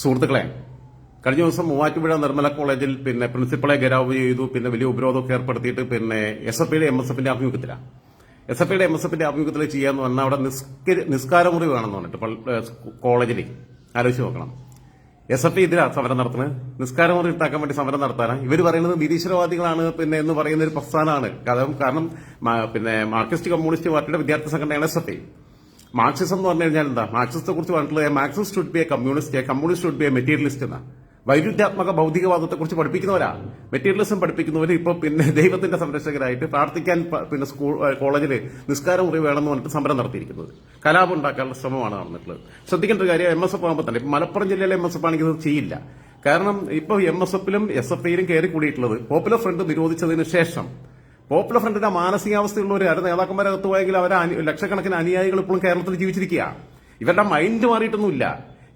സുഹൃത്തുക്കളെ കഴിഞ്ഞ ദിവസം മൂവാറ്റുപുഴ നിർമ്മല കോളേജിൽ പിന്നെ പ്രിൻസിപ്പളെ ഗരാവ് ചെയ്തു പിന്നെ വലിയ ഉപരോധമൊക്കെ ഏർപ്പെടുത്തിയിട്ട് പിന്നെ എസ് എഫ് ഐയുടെ എം എസ് എഫിന്റെ ആഭിമുഖ്യത്തിലാണ് എസ് എഫ് ഐയുടെ എം എസ് എഫിന്റെ ആഭിമുഖ്യത്തിൽ ചെയ്യാന്ന് പറഞ്ഞാൽ അവിടെ നിസ്കാര നിസ്കാരമുറി വേണമെന്ന് പറഞ്ഞിട്ട് കോളേജിൽ ആലോചിച്ച് നോക്കണം. എസ് എഫ് ഐ ഇതിലാ സമരം നടത്തുന്നത്? നിസ്കാരമുറി ഇട്ടാക്കാൻ വേണ്ടി സമരം നടത്താനാണ് ഇവർ പറയുന്നത് നിരീശ്വരവാദികളാണ് പിന്നെ എന്ന് പറയുന്ന ഒരു പ്രസ്ഥാനമാണ്. കാരണം കാരണം പിന്നെ മാർക്സിസ്റ്റ് കമ്മ്യൂണിസ്റ്റ് പാർട്ടിയുടെ വിദ്യാർത്ഥി സംഘടനയാണ് എസ് എഫ് ഐ. മാർക്സിസം എന്ന് പറഞ്ഞു കഴിഞ്ഞാൽ എന്താ? മാർക്സിസത്തെ കുറിച്ച് പറഞ്ഞിട്ടുള്ളത് Marxist should be a communist communist should be a materialist എന്ന. വൈരുദ്ധ്യാത്മക ഭൗതികവാദത്തെ കുറിച്ച് പഠിപ്പിക്കുന്നവരാ. മെറ്റീരിയലിസം പഠിപ്പിക്കുന്നവർ ഇപ്പൊ പിന്നെ ദൈവത്തിന്റെ സംരക്ഷകരായിട്ട് പ്രാർത്ഥിക്കാൻ പിന്നെ സ്കൂൾ കോളേജിൽ നിസ്കാരം മുറി വേണമെന്ന് പറഞ്ഞിട്ട് സമരം നടത്തിയിരിക്കുന്നത്. കലാപം ഉണ്ടാക്കാനുള്ള ശ്രമമാണ് നടന്നിട്ടുള്ളത്. ശ്രദ്ധിക്കേണ്ട ഒരു കാര്യം എം എസ് എഫ് ആകുമ്പോൾ തന്നെ ഇപ്പൊ മലപ്പുറം ജില്ലയിലെ എം എസ് എഫ് ആണെങ്കിൽ ചെയ്യില്ല. കാരണം ഇപ്പൊ എം എസ് എഫിലും എസ് എഫ് ഐയിലും കയറി കൂടിയിട്ടുള്ളത് പോപ്പുലർ ഫ്രണ്ട് നിരോധിച്ചതിന് ശേഷം പോപ്പുലർ ഫ്രണ്ടിന്റെ മാനസികാവസ്ഥയുള്ള ഒരു നേതാക്കന്മാരകത്ത് പോയെങ്കിൽ അവർ ലക്ഷക്കണക്കിന് അനുയായികൾ ഇപ്പോഴും കേരളത്തിൽ ജീവിച്ചിരിക്കുക ഇവരുടെ മൈൻഡ് മാറിയിട്ടൊന്നുമില്ല.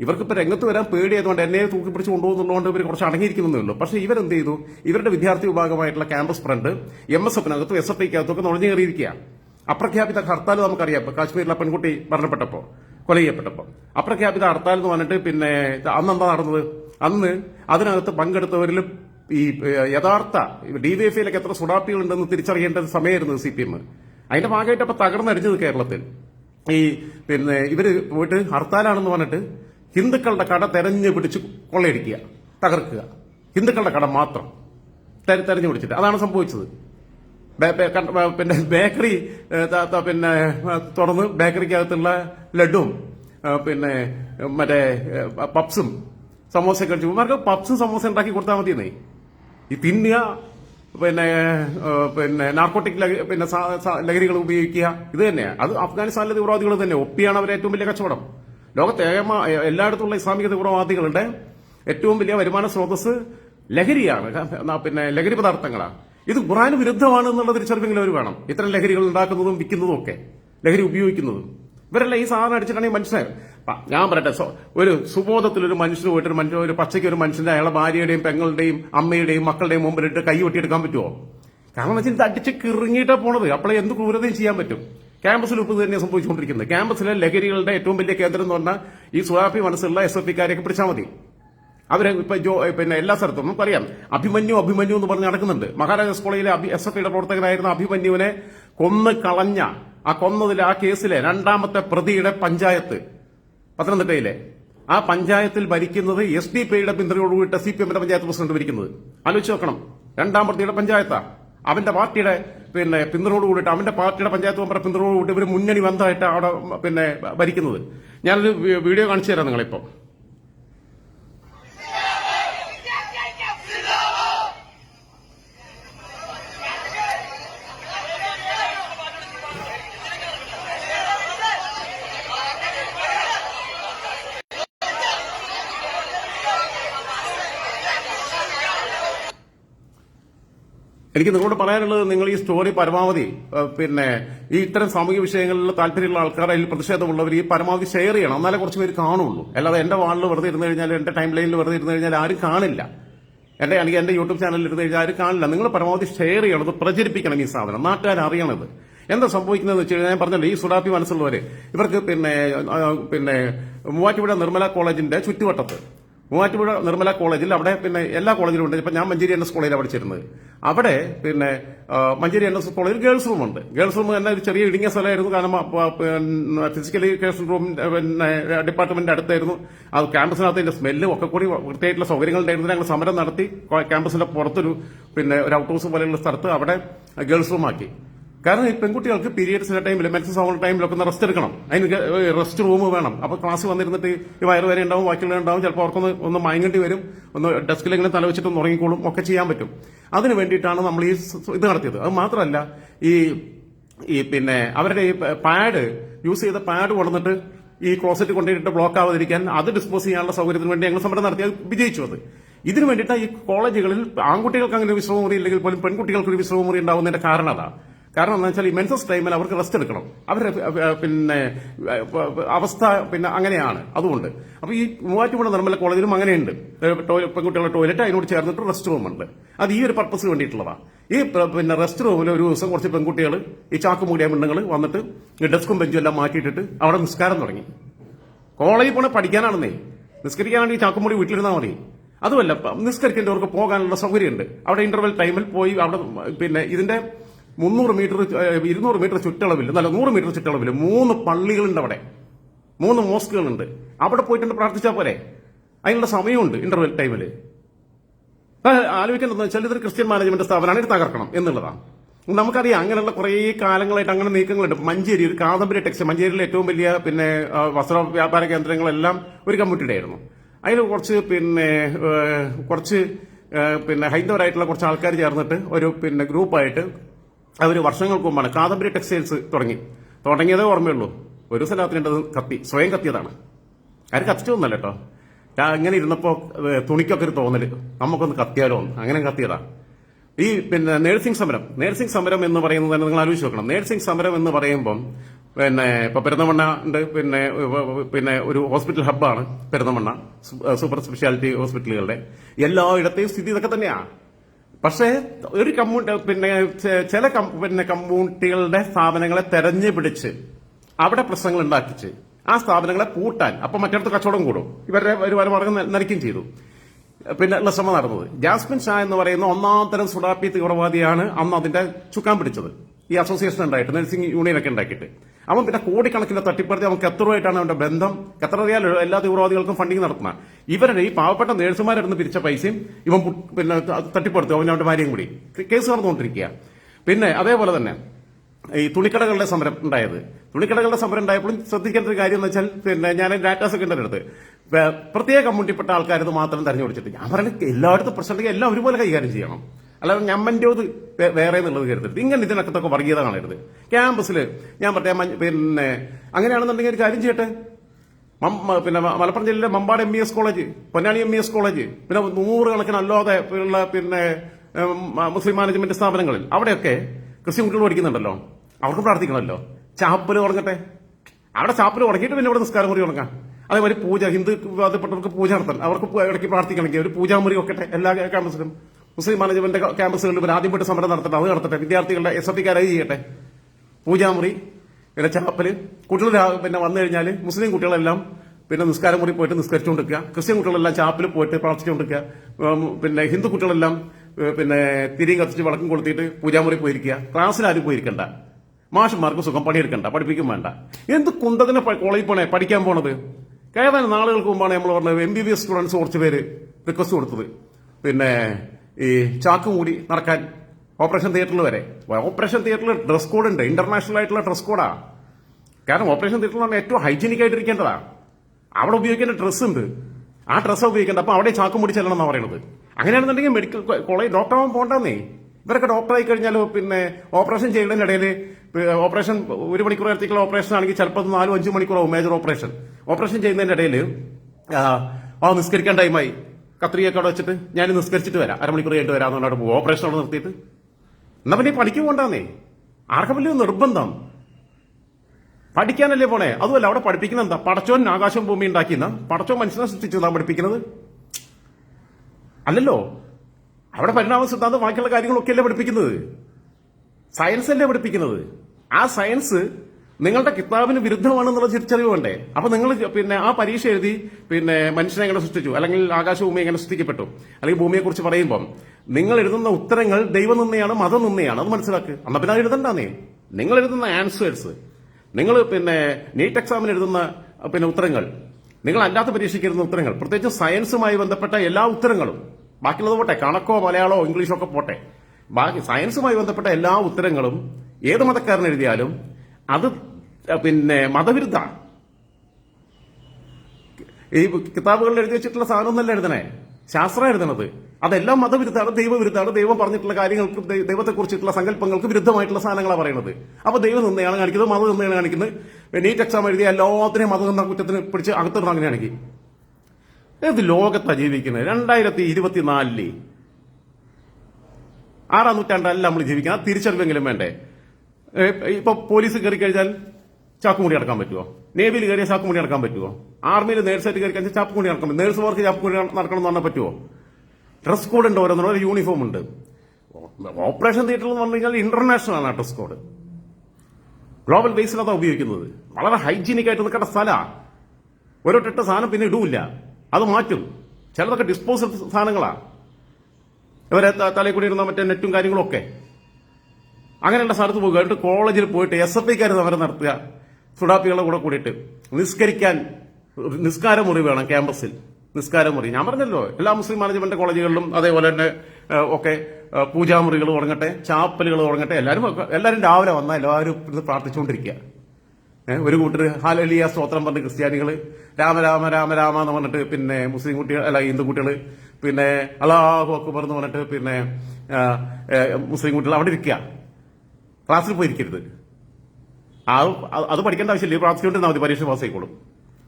ഇവർക്ക് ഇവർക്കിപ്പോ രംഗത്ത് വരാൻ പേടിയായതുകൊണ്ട് എന്നെ തൂക്കി പിടിച്ച് കൊണ്ടുപോകുന്നുള്ളതുകൊണ്ട് ഇവർ കുറച്ച് അടങ്ങിയിരിക്കുന്നേ ഉള്ളൂ. പക്ഷേ ഇവരെന്ത് ചെയ്തു? ഇവരുടെ വിദ്യാർത്ഥി വിഭാഗമായിട്ടുള്ള ക്യാമ്പസ് ഫ്രണ്ട് എം എസ് എഫിനകത്തും എസ് എഫ് ഐക്കകത്തും ഒക്കെ നുഴഞ്ഞു കയറിയിരിക്കുക അപ്രഖ്യാപിത ഹർത്താൽ നമുക്കറിയാം. ഇപ്പൊ കാശ്മീരിലെ പെൺകുട്ടി മരണപ്പെട്ടപ്പോ കൊല ചെയ്യപ്പെട്ടപ്പോ അപ്രഖ്യാപിത ഹർത്താൽ എന്ന് പറഞ്ഞിട്ട് പിന്നെ അന്ന് എന്താ നടന്നത്? അന്ന് അതിനകത്ത് പങ്കെടുത്തവരിൽ ഈ യഥാർത്ഥ ഡിവൈഎഫ്ഐയിലൊക്കെ എത്ര സുഡാപ്പികളുണ്ടെന്ന് തിരിച്ചറിയേണ്ട സമയമായിരുന്നു സി പി എം അതിന്റെ ഭാഗമായിട്ട് അപ്പൊ തകർന്നടിഞ്ഞത് കേരളത്തിൽ. ഈ പിന്നെ ഇവർ പോയിട്ട് ഹർത്താലാണെന്ന് പറഞ്ഞിട്ട് ഹിന്ദുക്കളുടെ കട തെരഞ്ഞു പിടിച്ച് കൊള്ളയടിക്കുക തകർക്കുക. ഹിന്ദുക്കളുടെ കട മാത്രം തെര- തെരഞ്ഞു പിടിച്ചിട്ട്. അതാണ് സംഭവിച്ചത്. പിന്നെ ബേക്കറി പിന്നെ തുറന്ന് ബേക്കറിക്കകത്തുള്ള ലഡുവും പിന്നെ മറ്റേ പപ്സും സമോസയൊക്കെ കഴിച്ചു. ഇവർക്ക് പപ്സും സമോസ ഉണ്ടാക്കി കൊടുത്താൽ മതിയെന്നേ. ഈ തിന്നുക പിന്നെ പിന്നെ നാർക്കോട്ടിക് പിന്നെ ലഹരികൾ ഉപയോഗിക്കുക ഇത് തന്നെയാണ് അത് അഫ്ഗാനിസ്ഥാനിലെ തീവ്രവാദികൾ തന്നെ. ഒപ്പിയാണ് അവരെ ഏറ്റവും വലിയ കച്ചവടം. ലോകത്തെ എല്ലായിടത്തുള്ള ഇസ്ലാമിക തീവ്രവാദികളുടെ ഏറ്റവും വലിയ വരുമാന സ്രോതസ് ലഹരിയാണ്. പിന്നെ ലഹരി പദാർത്ഥങ്ങളാണ്. ഇത് ഖുറാൻ വിരുദ്ധമാണ് എന്നുള്ള തിരിച്ചറിവെങ്കിലും അവർ വേണം. ഇത്തരം ലഹരികൾ ഉണ്ടാക്കുന്നതും വിൽക്കുന്നതും ഒക്കെ. ലഹരി ഉപയോഗിക്കുന്നതും. ഇവരെല്ലാം ഈ സാധനം അടിച്ചിട്ടാണെങ്കിൽ മനുഷ്യനെ പ- ഞാൻ പറയട്ടെ. ഒരു സുബോധത്തിൽ ഒരു മനുഷ്യന് പോയിട്ട് ഒരു മനുഷ്യൻ ഒരു പച്ചയ്ക്ക് ഒരു മനുഷ്യന്റെ അയാളെ ഭാര്യയുടെയും പെങ്ങളുടെയും അമ്മയുടെയും മക്കളുടെയും മുമ്പിലിട്ട് കൈ വെട്ടിയെടുക്കാൻ പറ്റുമോ കാരണം വെച്ചാൽ ഇത് അടിച്ച് കിറങ്ങിയിട്ടാ പോണത്. അപ്പോഴേ എന്ത് ക്രൂരതയും ചെയ്യാൻ പറ്റും. ക്യാമ്പസിൽ ഉപ്പ് തന്നെ സംഭവിച്ചുകൊണ്ടിരിക്കുന്നത്. ക്യാമ്പസിലെ ലഹരികളുടെ ഏറ്റവും വലിയ കേന്ദ്രം എന്ന് പറഞ്ഞാൽ ഈ സുഹാപ്പി മനസ്സുള്ള എസ് എഫ് ഇക്കാരെയൊക്കെ പിടിച്ചാൽ മതി. അവരെ ഇപ്പൊ പിന്നെ എല്ലാ സ്ഥലത്തും നമുക്കറിയാം. അഭിമന്യു അഭിമന്യു എന്ന് പറഞ്ഞ് നടക്കുന്നുണ്ട്. മഹാരാജാസ് കോളേജിലെ എസ് എഫ് ഐയുടെ പ്രവർത്തകനായിരുന്ന അഭിമന്യുവിനെ കൊന്ന് കളഞ്ഞ ആ കൊന്നതിൽ ആ കേസിലെ രണ്ടാമത്തെ പ്രതിയുടെ പഞ്ചായത്ത് പത്തനംതിട്ടയിലെ. ആ പഞ്ചായത്തിൽ ഭരിക്കുന്നത് എസ് ഡി പിയുടെ പിന്തുണയോടുകൂടിയിട്ട് സി പി എമ്മിന്റെ പഞ്ചായത്ത് പ്രസിഡന്റ് ഭരിക്കുന്നത്. ആലോചിച്ച് നോക്കണം. രണ്ടാം പ്രതിയുടെ പഞ്ചായത്താ. അവന്റെ പാർട്ടിയുടെ പിന്നെ പിന്തുണയോട് അവന്റെ പാർട്ടിയുടെ പഞ്ചായത്ത് മെമ്പറെ പിന്തുണയോട് കൂടി ഇവർ മുന്നണി ബന്ധമായിട്ട് അവിടെ പിന്നെ ഭരിക്കുന്നത്. ഞാനൊരു വീഡിയോ കാണിച്ചു തരാം നിങ്ങളിപ്പോ. എനിക്ക് നിങ്ങളോട് പറയാനുള്ളത് നിങ്ങൾ ഈ സ്റ്റോറി പരമാവധി പിന്നെ ഈ ഇത്തരം സാമൂഹിക വിഷയങ്ങളിൽ താല്പര്യമുള്ള ആൾക്കാർ അതിൽ പ്രതിഷേധമുള്ളവർ ഈ പരമാവധി ഷെയർ ചെയ്യണം. എന്നാലേ കുറച്ച് പേര് കാണുള്ളൂ. അല്ലാതെ എന്റെ വാളിൽ വെറുതെ ഇരുന്ന് കഴിഞ്ഞാൽ എന്റെ ടൈം ലൈനിൽ വെറുതെ ഇരുന്ന് കഴിഞ്ഞാൽ ആരും കാണില്ല. എന്റെ അല്ലെങ്കിൽ എന്റെ യൂട്യൂബ് ചാനലിൽ ഇരുന്ന് കഴിഞ്ഞാൽ ആരും കാണില്ല. നിങ്ങൾ പരമാവധി ഷെയർ ചെയ്യണം പ്രചരിപ്പിക്കണം ഈ സാധനം. നാട്ടുകാർ അറിയണത്. എന്താ സംഭവിക്കുന്നതെന്ന് വെച്ച് കഴിഞ്ഞാൽ ഞാൻ പറഞ്ഞല്ലോ ഈ സുഡാപ്പി മനസ്സുള്ളവര് ഇവർക്ക് പിന്നെ പിന്നെ മൂവാറ്റുപുഴ നിർമ്മല കോളേജിന്റെ ചുറ്റുവട്ടത്ത് മൂവാറ്റുപുഴ നിർമ്മല കോളേജിൽ അവിടെ പിന്നെ എല്ലാ കോളേജിലും ഉണ്ട്. ഇപ്പൊ ഞാൻ മഞ്ചേരി എൻ എസ് കോളേജിലാണ് പഠിച്ചിരുന്നത്. അവിടെ പിന്നെ മഞ്ചേരി എൻ എസ് കോളേജിൽ ഗേൾസ് റൂം ഉണ്ട്. ഗേൾസ് റൂം തന്നെ ഒരു ചെറിയ ഇടുങ്ങിയ സ്ഥലമായിരുന്നു. കാരണം ഫിസിക്കൽ എഡ്യൂക്കേഷൻ റൂം പിന്നെ ഡിപ്പാർട്ട്മെന്റ് അടുത്തായിരുന്നു. അത് ക്യാമ്പസിനകത്ത് അതിന്റെ സ്മെല്ലും ഒക്കെ കൂടി വൃത്തിയായിട്ടുള്ള സൗകര്യങ്ങൾ ഉണ്ടായിരുന്നു. ഞങ്ങൾ സമരം നടത്തി ക്യാമ്പസിന്റെ പുറത്തൊരു പിന്നെ ഒരു ഔട്ട് ഹൗസ് പോലെയുള്ള സ്ഥലത്ത് അവിടെ ഗേൾസ് റൂം ആക്കി. കാരണം ഈ പെൺകുട്ടികൾക്ക് പീരിയഡ്സിന്റെ ടൈമിൽ മെൻസസ് ആവുന്ന ടൈമിലൊക്കെ ഒന്ന് റെസ്റ്റ് എടുക്കണം. അതിന് റെസ്റ്റ് റൂം വേണം. അപ്പൊ ക്ലാസ് വന്നിരുന്നിട്ട് ഈ വയറ് വരെ ഉണ്ടാവും ബാക്കിയുള്ള ഉണ്ടാവും. ചിലപ്പോൾ അവർക്കൊന്ന് ഒന്ന് മയങ്ങേണ്ടി വരും. ഒന്ന് ഡെസ്കിൽ ഇങ്ങനെ തല വെച്ചിട്ട് ഒന്ന് ഉറങ്ങിക്കോളും. ഒക്കെ ചെയ്യാൻ പറ്റും. അതിന് വേണ്ടിയിട്ടാണ് നമ്മൾ ഈ ഇത് നടത്തിയത്. അത് മാത്രമല്ല ഈ ഈ പിന്നെ അവരുടെ ഈ പാഡ് യൂസ് ചെയ്ത പാഡ് കൊണ്ടുവന്നിട്ട് ഈ ക്ലോസറ്റ് കൊണ്ടുപോയിട്ട് ബ്ലോക്ക് ആവാതിരിക്കാൻ അത് ഡിസ്പോസ് ചെയ്യാനുള്ള സൗകര്യത്തിന് വേണ്ടി ഞങ്ങൾ സമരം നടത്തി. അത് വിജയിച്ചു അത്. ഇതിനു വേണ്ടിയിട്ട് ഈ കോളേജുകളിൽ ആൺകുട്ടികൾക്ക് അങ്ങനെ ഒരു വിശ്രമമുറി ഇല്ലെങ്കിൽ പോലും പെൺകുട്ടികൾക്ക് ഒരു വിശ്രമമുറി ഉണ്ടാവുന്നതിന്റെ കാരണം അതാ. കാരണം എന്താ വെച്ചാൽ ഈ മെൻസസ് ടൈമിൽ അവർക്ക് റെസ്റ്റ് എടുക്കണം. അവരുടെ പിന്നെ അവസ്ഥ പിന്നെ അങ്ങനെയാണ്. അതുകൊണ്ട്. അപ്പോൾ ഈ മൂവാറ്റുപുഴ നിർമ്മല കോളേജിലും അങ്ങനെയുണ്ട്. പെൺകുട്ടികളുടെ ടോയ്ലറ്റ് അതിനോട് ചേർന്നിട്ട് റെസ്റ്റ് റൂം ഉണ്ട്. അത് ഈ ഒരു പർപ്പസിന് വേണ്ടിയിട്ടുള്ളതാണ് ഈ പിന്നെ റെസ്റ്റ് റൂമിൽ ഒരു ദിവസം കുറച്ച് പെൺകുട്ടികൾ ഈ ചാക്ക് മൂടിയ പെണ്ണുങ്ങൾ വന്നിട്ട് ഡെസ്കും ബെഞ്ചും എല്ലാം മാറ്റിയിട്ടിട്ട് അവിടെ നിസ്കാരം തുടങ്ങി. കോളേജിൽ പോണ പഠിക്കാനാണെന്നേ. നിസ്കരിക്കാനാണെങ്കിൽ ചാക്കുമൂടി വീട്ടിലിരുന്നാൽ മതി. അതുമല്ല നിസ്കരിക്കേണ്ടവർക്ക് പോകാനുള്ള സൗകര്യമുണ്ട്. അവിടെ ഇന്റർവെൽ ടൈമിൽ പോയി അവിടെ പിന്നെ ഇതിന്റെ മുന്നൂറ് മീറ്റർ ഇരുന്നൂറ് മീറ്റർ ചുറ്റളവിൽ എന്നല്ല നൂറ് മീറ്റർ ചുറ്റളവിൽ മൂന്ന് പള്ളികളുണ്ട് അവിടെ. മൂന്ന് മോസ്കുകളുണ്ട്. അവിടെ പോയിട്ടുണ്ട് പ്രാർത്ഥിച്ചാൽ പോലെ അതിനുള്ള സമയമുണ്ട് ഇന്റർവെൽ ടൈമിൽ ആലോചിക്കേണ്ടതെന്ന് വെച്ചാൽ ഇതൊരു ക്രിസ്ത്യൻ മാനേജ്മെന്റ് സ്ഥാപനമാണ് ഇത് തകർക്കണം എന്നുള്ളതാണ്. നമുക്കറിയാം അങ്ങനെയുള്ള കുറേ കാലങ്ങളായിട്ട് അങ്ങനെ നീക്കങ്ങളുണ്ട്. മഞ്ചേരി ഒരു കാദംബരി ടെക്സ് മഞ്ചേരിയിലെ ഏറ്റവും വലിയ പിന്നെ വസ്ത്ര വ്യാപാര കേന്ദ്രങ്ങളെല്ലാം ഒരു കമ്മിറ്റിയുടെ ആയിരുന്നു അതിൽ കുറച്ച് പിന്നെ കുറച്ച് പിന്നെ ഹൈന്ദവരായിട്ടുള്ള കുറച്ച് ആൾക്കാർ ചേർന്നിട്ട് ഒരു പിന്നെ ഗ്രൂപ്പായിട്ട് അവർ വർഷങ്ങൾക്ക് മുമ്പാണ് കാദംബരി ടെക്സ്റ്റൈൽസ് തുടങ്ങി. തുടങ്ങിയതേ ഓർമ്മയുള്ളൂ. ഒരു സ്ഥലത്തിന്റെത് കത്തി സ്വയം കത്തിയതാണ്. ആര് കത്തിച്ചൊന്നല്ല കേട്ടോ. ഞാൻ ഇങ്ങനെ ഇരുന്നപ്പോൾ തുണിക്കൊക്കെ ഒരു തോന്നൽ. നമുക്കൊന്ന് കത്തിയാലോ ഒന്ന് അങ്ങനെ കത്തിയതാ. ഈ പിന്നെ നേഴ്സിംഗ് സമരം. നേഴ്സിംഗ് സമരം എന്ന് പറയുന്നത് തന്നെ നിങ്ങൾ ആലോചിച്ച് നോക്കണം. നേഴ്സിംഗ് സമരം എന്ന് പറയുമ്പം പിന്നെ ഇപ്പൊ പെരുന്തമണ്ണ ഉണ്ട്. പിന്നെ പിന്നെ ഒരു ഹോസ്പിറ്റൽ ഹബ്ബാണ് പെരുന്തമണ്ണ സു- സൂപ്പർ സ്പെഷ്യാലിറ്റി ഹോസ്പിറ്റലുകളുടെ. എല്ലായിടത്തെയും സ്ഥിതി ഇതൊക്കെ തന്നെയാണ് പക്ഷേ ഒരു കമ്മ്യൂണിറ്റി പിന്നെ ചില പിന്നെ കമ്മ്യൂണിറ്റികളുടെ സ്ഥാപനങ്ങളെ തെരഞ്ഞു പിടിച്ച് അവിടെ പ്രശ്നങ്ങൾ ഉണ്ടാക്കിച്ച് ആ സ്ഥാപനങ്ങളെ പൂട്ടാൻ അപ്പൊ മറ്റിടത്ത് കച്ചവടം കൂടും. ഇവരുടെ വരുമാന മാർഗം നരിക്കും ചെയ്തു. പിന്നെ ഉള്ള ശ്രമം നടന്നത്. ജാസ്മിൻ ഷാ എന്ന് പറയുന്ന ഒന്നാം തരം സുഡാപ്പി തീവ്രവാദിയാണ് അന്ന് അതിന്റെ ചുക്കാൻ പിടിച്ചത്. ഈ അസോസിയേഷൻ ഉണ്ടായിട്ട് നഴ്സിംഗ് യൂണിയൻ ഒക്കെ ഉണ്ടാക്കിയിട്ട്. അവൻ പിന്നെ കോടിക്കണക്കിന് തട്ടിപ്പറത്തി അവൻ ഖത്തറുമായിട്ടാണ് അവന്റെ ബന്ധം. അറിയാലോ എല്ലാ തീവ്രവാദികൾക്കും ഫണ്ടിങ് നടത്തുന്ന. ഇവരുടെ ഈ പാവപ്പെട്ട നേഴ്സുമാരെടുന്ന് പിരിച്ച പൈസയും ഇവൻ പിന്നെ തട്ടിപ്പടുത്തു അവൻ അവന്റെ ഭാര്യയും കൂടി. കേസ് നടന്നുകൊണ്ടിരിക്കുക പിന്നെ അതേപോലെ തന്നെ ഈ തുണിക്കടകളുടെ സമരം ഉണ്ടായത്. തുണിക്കടകളുടെ സമരം ഉണ്ടായപ്പോഴും ശ്രദ്ധിക്കേണ്ട ഒരു കാര്യം എന്ന് വെച്ചാൽ പിന്നെ ഞാൻ ഡാറ്റാ സെക്കൻഡറി എടുത്ത് പ്രത്യേക കമ്മ്യൂണിറ്റിപ്പെട്ട ആൾക്കാരത് മാത്രം തെരഞ്ഞെടുത്തിട്ട് ഞാൻ പറയുന്നത് എല്ലായിടത്തും പ്രശ്നമുണ്ടെങ്കിൽ എല്ലാം ഒരുപോലെ കൈകാര്യം ചെയ്യണം. അല്ലാതെ ഞമ്മന്റെത് വേറെ എന്നുള്ളത് കരുതരുത്. ഇങ്ങനെ ഇതിനകത്തൊക്കെ വർഗീയത കാണരുത് ക്യാമ്പസിൽ ഞാൻ മഞ്ഞ- പിന്നെ അങ്ങനെയാണെന്നുണ്ടെങ്കിൽ ഒരു കാര്യം ചെയ്യട്ടെ. പിന്നെ മലപ്പുറം ജില്ലയിലെ Mampad M E S college Ponnani M E S college പിന്നെ നൂറുകണക്കിന് അല്ലാതെ ഉള്ള പിന്നെ മുസ്ലിം മാനേജ്മെന്റ് സ്ഥാപനങ്ങളിൽ അവിടെയൊക്കെ ക്രിസ്ത്യൻ കുട്ടികൾ പഠിക്കുന്നുണ്ടല്ലോ. അവർക്ക് പ്രാർത്ഥിക്കണമല്ലോ. ചാപ്പൽ തുടങ്ങട്ടെ. അവിടെ ചാപ്പൽ തുടങ്ങിയിട്ട് പിന്നെ ഇവിടെ നിസ്കാരം മുറി തുടങ്ങാം. അതേപോലെ പൂജ ഹിന്ദു വിവാദപ്പെട്ടവർക്ക് പൂജ നടത്താൻ അവർക്ക് ഇടയ്ക്ക് പ്രാർത്ഥിക്കണമെങ്കിൽ ഒരു പൂജാമുറി വെക്കട്ടെ എല്ലാ ക്യാമ്പസിലും. മുസ്ലിം മാനേജ്മെന്റ് ക്യാമ്പസിൽ ഇവർ ആദ്യമായിട്ട് സമരം നടത്തട്ടെ അത് നടത്തട്ടെ. വിദ്യാർത്ഥികളുടെ എസ് എഫ് ഐക്കാരായി ചെയ്യട്ടെ? പൂജാമുറി പിന്നെ ചാപ്പൽ. കുട്ടികൾ പിന്നെ വന്നു കഴിഞ്ഞാൽ മുസ്ലിം കുട്ടികളെല്ലാം പിന്നെ നിസ്കാരം മുറി പോയിട്ട് നിസ്കരിച്ചുകൊണ്ടിരിക്കുക. ക്രിസ്ത്യൻ കുട്ടികളെല്ലാം ചാപ്പിൽ പോയിട്ട് പ്രാർത്ഥിച്ചുകൊണ്ടിരിക്കുക. പിന്നെ ഹിന്ദു കുട്ടികളെല്ലാം പിന്നെ തിരിയും കത്തിച്ച് വിളക്കും കൊളുത്തിയിട്ട് പൂജാമുറി പോയിരിക്കുക. ക്ലാസ്സിൽ ആരും പോയിരിക്കണ്ട. മാഷന്മാർക്ക് സുഖം പണിയെടുക്കണ്ട പഠിപ്പിക്കും വേണ്ട. എന്ത് കുന്തതിനെ പ- കോളേജിൽ പോണേ പഠിക്കാൻ പോണത്? ഏതാനും നാളുകൾക്ക് മുമ്പാണ് നമ്മൾ പറഞ്ഞത് M B B S students കുറച്ച് പേര് റിക്വസ്റ്റ് കൊടുത്തത്. പിന്നെ ഈ ചാക്ക് കൂടി നടക്കാൻ ഓപ്പറേഷൻ തിയേറ്ററിൽ വരെ. ഓപ്പറേഷൻ തിയേറ്ററിൽ ഡ്രസ് കോഡ് ഉണ്ട്. ഇന്റർനാഷണൽ ആയിട്ടുള്ള ഡ്രസ് കോഡാ. കാരണം ഓപ്പറേഷൻ തിയേറ്ററിൽ തിയേറ്ററിലാണ് ഏറ്റവും ഹൈജീനിക് ആയിട്ടിരിക്കേണ്ടതാ അവിടെ ഉപയോഗിക്കേണ്ട ഡ്രസ്സ് ഉണ്ട്. ആ ഡ്രസ്സ് ഉപയോഗിക്കേണ്ട അപ്പൊ അവിടെ ചാക്കും മുടി ചെല്ലണം എന്നാണ് പറയുന്നത് അങ്ങനെയാണെന്നുണ്ടെങ്കിൽ മെഡിക്കൽ കോളേജ് ഡോക്ടറാവാൻ പോകണ്ടെന്നേ ഇവരൊക്കെ ഡോക്ടറായി കഴിഞ്ഞാൽ പിന്നെ ഓപ്പറേഷൻ ചെയ്യുന്നതിനിടയിൽ ഓപ്പറേഷൻ ഒരു മണിക്കൂർ നേരത്തേക്കുള്ള ഓപ്പറേഷൻ ആണെങ്കിൽ ചിലപ്പോൾ നാലും അഞ്ചു മണിക്കൂറാവും. മേജർ ഓപ്പറേഷൻ ഓപ്പറേഷൻ ചെയ്യുന്നതിനിടയിൽ ആ നിസ്കരിക്കാൻ ടൈമായി കത്രിയൊക്കെ അവിടെ വെച്ചിട്ട് ഞാൻ നിസ്കരിച്ചിട്ട് വരാം. അരമണിക്കൂർ കഴിഞ്ഞിട്ട് വരാമെന്ന് പറഞ്ഞാൽ പോകും ഓപ്പറേഷൻ അവിടെ നിർത്തിയിട്ട്. എന്നാ പിന്നെ പഠിക്കും കൊണ്ടാന്നേ ആർക്കും വലിയ നിർബന്ധം. പഠിക്കാനല്ലേ പോണേ? അതുമല്ല അവിടെ പഠിപ്പിക്കുന്ന എന്താ? പടച്ചോൻ ആകാശം ഭൂമി ഉണ്ടാക്കിയെന്ന പടച്ചോൻ മനുഷ്യനെ സൃഷ്ടിച്ചതാ പഠിപ്പിക്കുന്നത്? അല്ലല്ലോ. അവിടെ പരിണാമ സിദ്ധാന്തം ബാക്കിയുള്ള കാര്യങ്ങളൊക്കെ അല്ലേ പഠിപ്പിക്കുന്നത്? സയൻസ് അല്ലേ പഠിപ്പിക്കുന്നത്? ആ സയൻസ് നിങ്ങളുടെ കിതാബിന് വിരുദ്ധമാണെന്നുള്ള തിരിച്ചറിവ് വേണ്ടേ? അപ്പൊ നിങ്ങൾ പിന്നെ ആ പരീക്ഷ എഴുതി പിന്നെ മനുഷ്യനെ എങ്ങനെ സൃഷ്ടിച്ചു അല്ലെങ്കിൽ ആകാശഭൂമി എങ്ങനെ സൃഷ്ടിക്കപ്പെട്ടു അല്ലെങ്കിൽ ഭൂമിയെ കുറിച്ച് പറയുമ്പോൾ നിങ്ങൾ എഴുതുന്ന ഉത്തരങ്ങൾ ദൈവനിന്നയാണ് മതനിന്നയാണ് അത് മനസ്സിലാക്കുക എന്നാ പിന്നെ അത് നിങ്ങൾ എഴുതുന്ന ആൻസേഴ്സ് നിങ്ങൾ പിന്നെ നീറ്റ് എക്സാമിന് എഴുതുന്ന പിന്നെ ഉത്തരങ്ങൾ നിങ്ങൾ അല്ലാത്ത പരീക്ഷയ്ക്ക് എഴുതുന്ന ഉത്തരങ്ങൾ പ്രത്യേകിച്ച് സയൻസുമായി ബന്ധപ്പെട്ട എല്ലാ ഉത്തരങ്ങളും ബാക്കിയുള്ളത് പോട്ടെ കണക്കോ മലയാളമോ ഇംഗ്ലീഷോ ഒക്കെ പോട്ടെ ബാക്കി സയൻസുമായി ബന്ധപ്പെട്ട എല്ലാ ഉത്തരങ്ങളും ഏത് മതക്കാരൻ എഴുതിയാലും അത് പിന്നെ മതവിരുദ്ധ ഈ കിതാബുകളിൽ എഴുതി വെച്ചിട്ടുള്ള സാധനമൊന്നല്ല എഴുതണേ. ശാസ്ത്രം എഴുതണത്. അതെല്ലാം മതവിരുദ്ധമാണ് ദൈവവിരുദ്ധമാണ്. ദൈവം പറഞ്ഞിട്ടുള്ള കാര്യങ്ങൾക്ക് ദൈവത്തെക്കുറിച്ചിട്ടുള്ള സങ്കല്പങ്ങൾക്ക് വിരുദ്ധമായിട്ടുള്ള സാധനങ്ങളാണ് പറയുന്നത്. അപ്പൊ ദൈവം നിന്നെയാണ് കാണിക്കുന്നത് മതം നിന്നെയാണ് കാണിക്കുന്നത്. നീറ്റ് എക്സാം എഴുതിയ എല്ലാത്തിനെയും മതം നിന്ന കുറ്റത്തിന് പിടിച്ച് അകത്തിടണം അങ്ങനെയാണെങ്കിൽ. ഏത് ലോകത്ത് ജീവിക്കുന്നത്? രണ്ടായിരത്തി ഇരുപത്തിനാലിൽ ആറാം നൂറ്റാണ്ടല്ല നമ്മൾ ജീവിക്കുന്നത്. തിരിച്ചറിവെങ്കിലും വേണ്ടേ? ഇപ്പൊ പോലീസ് കയറി കഴിഞ്ഞാൽ ചാക്കുമുടി നടക്കാൻ പറ്റുമോ നേവിയിൽ കയറിയ ചാക്കുമുടി നടക്കാൻ പറ്റുമോ ആർമിയിൽ നേഴ്സായിട്ട് കയറി കഴിഞ്ഞാൽ ചാക്കുമുടി അടക്കാൻ പറ്റും നേഴ്സുമാർക്ക് ചാക്കുമുടി നടക്കണം എന്ന് പറഞ്ഞാൽ പറ്റുമോ ഡ്രസ് കോഡ് ഉണ്ട് ഓരോന്നും ഒരു യൂണിഫോം ഉണ്ട്. ഓപ്പറേഷൻ തിയേറ്ററിൽ എന്ന് പറഞ്ഞു കഴിഞ്ഞാൽ ഇന്റർനാഷണൽ ആണ് ഡ്രസ് കോഡ്. ഗ്ലോബൽ ബേസിലാണ് ഉപയോഗിക്കുന്നത്. വളരെ ഹൈജീനിക് ആയിട്ട് നിൽക്കേണ്ട സ്ഥലമാണ് ഓരോട്ടിട്ട സാധനം പിന്നെ ഇടൂല്ല. അത് മാറ്റും. ചിലതൊക്കെ ഡിസ്പോസൽ സാധനങ്ങളാണ് ഇവരെ തലയിൽ കൂടി ഇരുന്ന മറ്റേ നെറ്റും കാര്യങ്ങളും ഒക്കെ. അങ്ങനെയുള്ള സ്ഥലത്ത് പോകുക എന്നിട്ട് കോളേജിൽ പോയിട്ട് എസ് എഫ് ഐക്കാർ സമരം നടത്തുക. സുഡാപ്പികളുടെ കൂടെ കൂടിയിട്ട്. നിസ്കരിക്കാൻ നിസ്കാരമുറി നിസ്കാര മുറി വേണം ക്യാമ്പസിൽ നിസ്കാര മുറി. ഞാൻ പറഞ്ഞല്ലോ എല്ലാ മുസ്ലിം മാനേജ്മെന്റ് കോളേജുകളിലും അതേപോലെ തന്നെ ഒക്കെ പൂജാമുറികൾ തുടങ്ങട്ടെ ചാപ്പലുകൾ തുടങ്ങട്ടെ. എല്ലാവരും എല്ലാവരും രാവിലെ വന്നാൽ എല്ലാവരും ഇത് പ്രാർത്ഥിച്ചുകൊണ്ടിരിക്കുക. ഒരു കൂട്ടർ ഹാലലിയ സ്തോത്രം പറഞ്ഞ് ക്രിസ്ത്യാനികൾ രാമ രാമ രാമ രാമ എന്ന് പറഞ്ഞിട്ട് പിന്നെ മുസ്ലിം കുട്ടികൾ അല്ല ഹിന്ദു കുട്ടികൾ പിന്നെ അള്ളാഹു അക്ബർ എന്ന് പറഞ്ഞിട്ട് പിന്നെ മുസ്ലിം കുട്ടികൾ അവിടെ ഇരിക്കുക. ക്ലാസ്സിൽ പോയിരിക്കരുത്. ആ അത് പഠിക്കേണ്ട ആവശ്യമില്ല. പ്രാർത്ഥിച്ചുകൊണ്ടിരുന്നാൽ മതി പരീക്ഷ പാസ് ആയിക്കോളും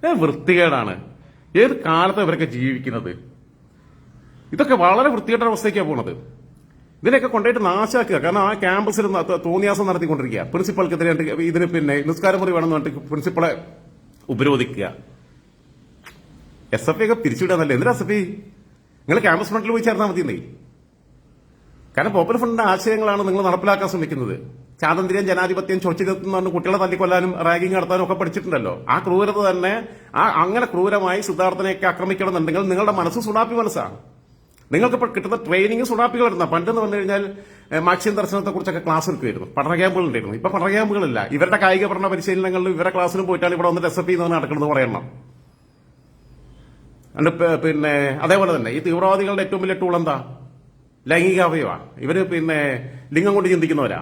ഏ വൃത്തികേടാണ്. ഏത് കാലത്ത് ഇവരൊക്കെ ജീവിക്കുന്നത്? ഇതൊക്കെ വളരെ വൃത്തികെട്ട അവസ്ഥയ്ക്കാണ് പോണത്. ഇതിനെയൊക്കെ കൊണ്ടുപോയിട്ട് നാശാക്കുക കാരണം ആ ക്യാമ്പസിൽ തോന്നിയാസം നടത്തിക്കൊണ്ടിരിക്കുക. പ്രിൻസിപ്പൾക്കെതിരെ ഇതിന് പിന്നെ നിസ്കാരമുറി വേണമെന്ന് പറഞ്ഞിട്ട് പ്രിൻസിപ്പളെ ഉപരോധിക്കുക. എസ് എഫ് ഒക്കെ പിരിച്ചുവിടാന്നല്ലേ എന്തിനാ എസ് എഫ് ഐ നിങ്ങൾ ക്യാമ്പസ് ഫ്രണ്ടിൽ പോയി ചേർന്നാൽ മതി കാരണം പോപ്പുലർ ഫ്രണ്ടിന്റെ ആശയങ്ങളാണ് നിങ്ങൾ നടപ്പിലാക്കാൻ ശ്രമിക്കുന്നത്. സ്വാതന്ത്ര്യം ജനാധിപത്യം ചൊച്ചിലെത്തുന്ന കുട്ടികളെ തല്ലിക്കൊല്ലാനും റാഗിങ് നടത്താനും ഒക്കെ പഠിച്ചിട്ടുണ്ടല്ലോ. ആ ക്രൂരത തന്നെ ആ അങ്ങനെ ക്രൂരമായി സിദ്ധാർത്ഥനെയൊക്കെ ആക്രമിക്കണമെന്നുണ്ടെങ്കിൽ നിങ്ങളുടെ മനസ്സ് സുണാപ്പി മനസ്സാണ് നിങ്ങൾക്ക് നിങ്ങൾക്കിപ്പോൾ കിട്ടുന്ന ട്രെയിനിങ് സുണാപ്പികൾ ഇരുന്ന പണ്ടെന്ന് പറഞ്ഞു കഴിഞ്ഞാൽ മാക്സിം മാക്സിയം ദർശനത്തെ കുറിച്ചൊക്കെ ക്ലാസ് എടുക്കുമായിരുന്നു. പഠന ക്യാമ്പുകൾ ഉണ്ടായിരുന്നു. ഇപ്പൊ പഠന ക്യാമ്പുകളില്ല ഇവരുടെ കായിക പഠന പരിശീലനങ്ങളിൽ ഇവരുടെ ക്ലാസ്സിലും പോയിട്ടാണ് ഇവിടെ വന്നിട്ട് എസ് എഫ് ഐ നടക്കുന്നത് പറയണം. പിന്നെ അതേപോലെ തന്നെ ഈ തീവ്രവാദികളുടെ ഏറ്റവും വലിയ ടൂൾ എന്താ? ലൈംഗിക അവയവമാണ് ഇവർ പിന്നെ ലിംഗം കൊണ്ട് ചിന്തിക്കുന്നവരാ.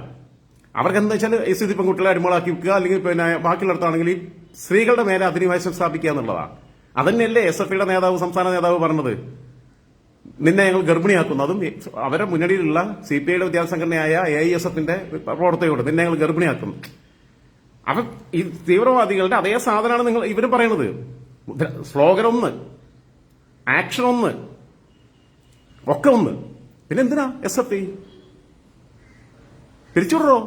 അവർക്ക് എന്താ വെച്ചാൽ എസ് ഇതിപ്പം പെൺകുട്ടികളെ അടിമകളാക്കി വെക്കുക അല്ലെങ്കിൽ പിന്നെ ബാക്കിയുള്ളിടത്താണെങ്കിൽ ഈ സ്ത്രീകളുടെ മേലെ അധിനിവേശം സ്ഥാപിക്കുക എന്നുള്ളതാണ്. അതന്നെയല്ലേ എസ് എഫ് ഐയുടെ നേതാവ് സംസ്ഥാന നേതാവ് പറഞ്ഞത്. നിന്നെ ഞങ്ങൾ ഗർഭിണിയാക്കുന്നു. അതും അവരുടെ മുന്നണിയിലുള്ള സി പി ഐയുടെ വിദ്യാർത്ഥി സംഘടനയായ എ ഐ എസ് എഫിന്റെ പ്രവർത്തകയോട് നിന്നെ ഞങ്ങൾ ഗർഭിണിയാക്കുന്നു. അവ ഈ തീവ്രവാദികളുടെ അതേ സാധനമാണ് നിങ്ങൾ ഇവർ പറയുന്നത് സ്ലോഗൻ ഒന്ന് ആക്ഷൻ ഒന്ന് ഒക്കെ ഒന്ന്. പിന്നെ എന്തിനാ എസ് എഫ് ഐ തിരിച്ചുവിടറോ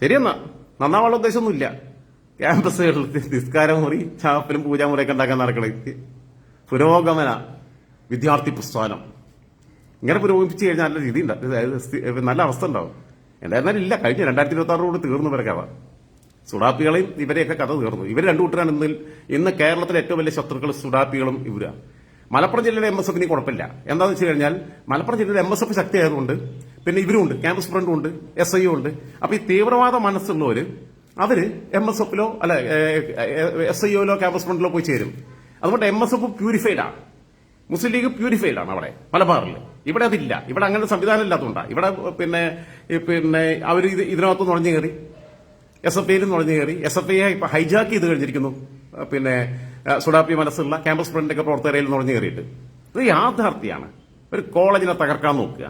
ശരിയെന്നാ. നന്നാവാനുള്ള ഉദ്ദേശമൊന്നുമില്ല. ക്യാമ്പസുകളിൽ നിസ്കാരം മുറി ചാപ്പലും പൂജാമുറിയൊക്കെ ഉണ്ടാക്കാൻ നടക്കണേ പുരോഗമന വിദ്യാർത്ഥി പ്രസ്ഥാനം ഇങ്ങനെ പുരോഗമിപ്പിച്ചു കഴിഞ്ഞാൽ നല്ല രീതി ഉണ്ടാവും നല്ല അവസ്ഥ ഉണ്ടാവും. എന്തായിരുന്നാലും ഇല്ല കഴിഞ്ഞ രണ്ടായിരത്തി ഇരുപത്തി ആറോട് തീർന്നു ഇവരെ സുഡാപ്പികളെയും ഇവരെയൊക്കെ കഥ തീർന്നു. ഇവർ രണ്ടു കൂട്ടരാണ് ഇന്ന് ഇന്ന് കേരളത്തിലെ ഏറ്റവും വലിയ ശത്രുക്കൾ സുഡാപ്പികളും ഇവരാണ് മലപ്പുറം ജില്ലയിലെ എം എസ് എഫിന് കുഴപ്പമില്ല. എന്താണെന്ന് വെച്ച് കഴിഞ്ഞാൽ മലപ്പുറം ജില്ലയിലെ എം എസ് എഫ് ശക്തി ആയതുകൊണ്ട് പിന്നെ ഇവരുണ്ട് ക്യാമ്പസ് ഫ്രണ്ടും ഉണ്ട് എസ് ഐ ഉണ്ട്. അപ്പൊ ഈ തീവ്രവാദ മനസ്സുള്ളവർ അവർ എം എസ് എഫിലോ അല്ല എസ് ഐ ഒയിലോ ക്യാമ്പസ് ഫ്രണ്ടിലോ പോയി ചേരും. അതുകൊണ്ട് എം എസ് എഫ് പ്യൂരിഫൈഡ് ആണ്. മുസ്ലിം ലീഗ് പ്യൂരിഫൈഡ് ആണ് അവിടെ മലബാറിൽ. ഇവിടെ അതില്ല. ഇവിടെ അങ്ങനെ സംവിധാനം ഇല്ലാത്തതുകൊണ്ടാണ് ഇവിടെ പിന്നെ പിന്നെ അവർ ഇത് ഇതിനകത്ത് നുഴഞ്ഞു കയറി. എസ് എഫ് ഐയിൽ നുഴഞ്ഞു കയറി. എസ് എഫ് ഐയെ ഹൈജാക്ക് ചെയ്ത് കഴിഞ്ഞിരിക്കുന്നു. പിന്നെ സുഡാപ്പി മനസ്സുള്ള ക്യാമ്പസ് ഫ്രണ്ടിന്റെ പ്രവർത്തകരയിൽ നുഴഞ്ഞു കയറിയിട്ട്. ഇത് യാഥാർത്ഥ്യമാണ് ഒരു കോളേജിനെ തകർക്കാൻ നോക്കുക.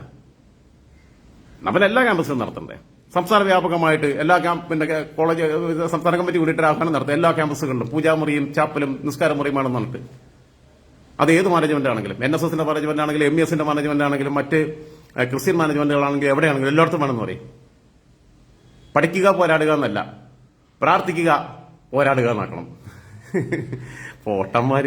നമ്മൾ എല്ലാ ക്യാമ്പസിലും നടത്തണ്ടേ? സംസ്ഥാന വ്യാപകമായിട്ട് എല്ലാ ക്യാമ്പിന്റെ കോളേജ് സംസ്ഥാന കമ്മിറ്റി കൂടിയിട്ട് ആഹ്വാനം നടത്തുക എല്ലാ ക്യാമ്പസുകളിലും പൂജാമുറിയും ചാപ്പലും നിസ്കാരമുറിയുമാണ് നടത്തി. അത് ഏത് മാനേജ്മെന്റ് ആണെങ്കിലും എൻ എസ് എസിന്റെ മാനേജ്മെന്റ് ആണെങ്കിലും എം എസിന്റെ മാനേജ്മെന്റ് ആണെങ്കിലും മറ്റ് ക്രിസ്ത്യൻ മാനേജ്മെന്റുകളാണെങ്കിലും എവിടെയാണെങ്കിലും എല്ലായിടത്തും വേണമെന്ന് പറയും. പഠിക്കുക പോരാടുക എന്നല്ല. പ്രാർത്ഥിക്കുക പോരാടുക എന്നാക്കണം. പോട്ടന്മാര്.